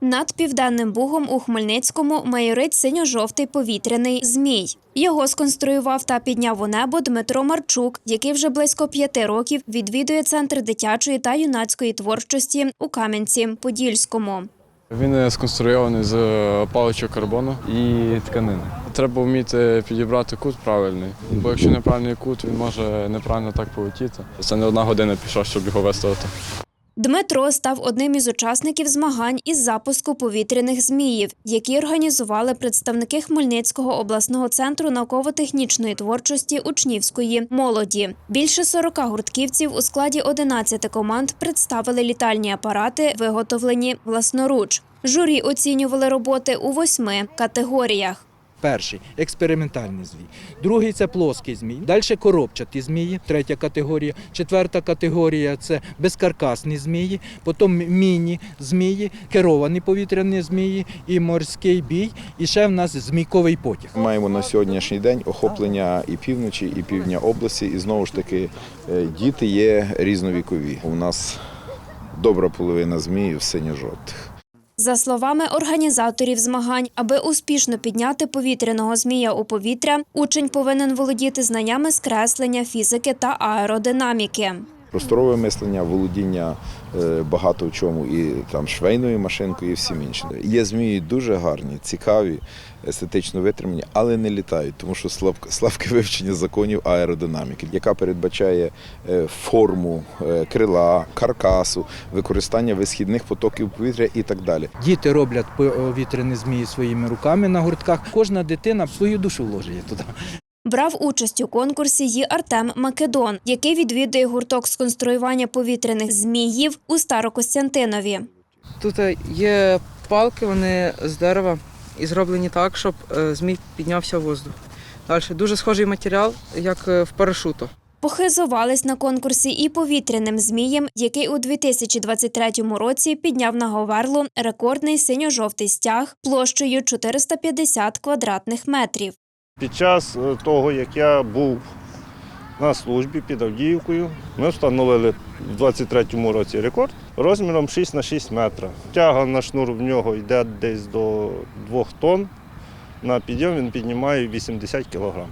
Над південним бугом у Хмельницькому майорить синьо-жовтий повітряний змій. Його сконструював та підняв у небо Дмитро Марчук, який вже близько п'яти років відвідує центр дитячої та юнацької творчості у Кам'янці-Подільському. Він е, сконструйований з е, паличок карбону і тканини. Треба вміти підібрати кут правильний, бо якщо неправильний кут, він може неправильно так полетіти. Це не одна година пішла, щоб його виставити. Дмитро став одним із учасників змагань із запуску повітряних зміїв, які організували представники Хмельницького обласного центру науково-технічної творчості учнівської молоді. Більше 40 гуртківців у складі 11 команд представили літальні апарати, виготовлені власноруч. Журі оцінювали роботи у восьми категоріях. Перший експериментальний змій, другий це плоский змій. Далі коробчаті змії, третя категорія. Четверта категорія це безкаркасні змії, потім міні-змії, керовані повітряні змії і морський бій. І ще в нас змійковий потяг. Маємо на сьогоднішній день охоплення і півночі, і півдня області. І знову ж таки, е, діти є різновікові. У нас добра половина зміїв синьо-жовтих. За словами організаторів змагань, аби успішно підняти повітряного змія у повітря, учень повинен володіти знаннями скреслення, фізики та аеродинаміки. Просторове мислення, володіння е, багато в чому, і там швейною машинкою, і всім іншим. Є змії дуже гарні, цікаві, естетично витримані, але не літають, тому що слаб- слабке вивчення законів аеродинаміки, яка передбачає е, форму е, крила, каркасу, використання висхідних потоків повітря і так далі. Діти роблять повітряні змії своїми руками на гуртках. Кожна дитина свою душу вложує туди. Брав участь у конкурсі і Артем Македон, який відвідує гурток з конструювання повітряних зміїв у Старокостянтинові. Тут є палки, вони з дерева і зроблені так, щоб е, змій піднявся в воздух. Далі дуже схожий матеріал, як е, в парашуту. Похизувались на конкурсі і повітряним змієм, який у 2023 році підняв на Говерлу рекордний синьо-жовтий стяг площею 450 квадратних метрів. Під час е, того, як я був на службі під Авдіївкою, ми встановили в 23-му році рекорд розміром 6 на 6 метра. Тяга на шнур в нього йде десь до 2 тонн. На підйом він піднімає 80 кілограм.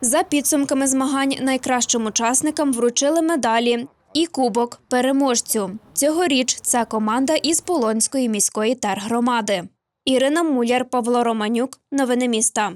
За підсумками змагань найкращим учасникам вручили медалі і кубок переможцю. Цьогоріч це команда із Полонської міської тергромади. Ірина Муляр, Павло Романюк. Новини міста.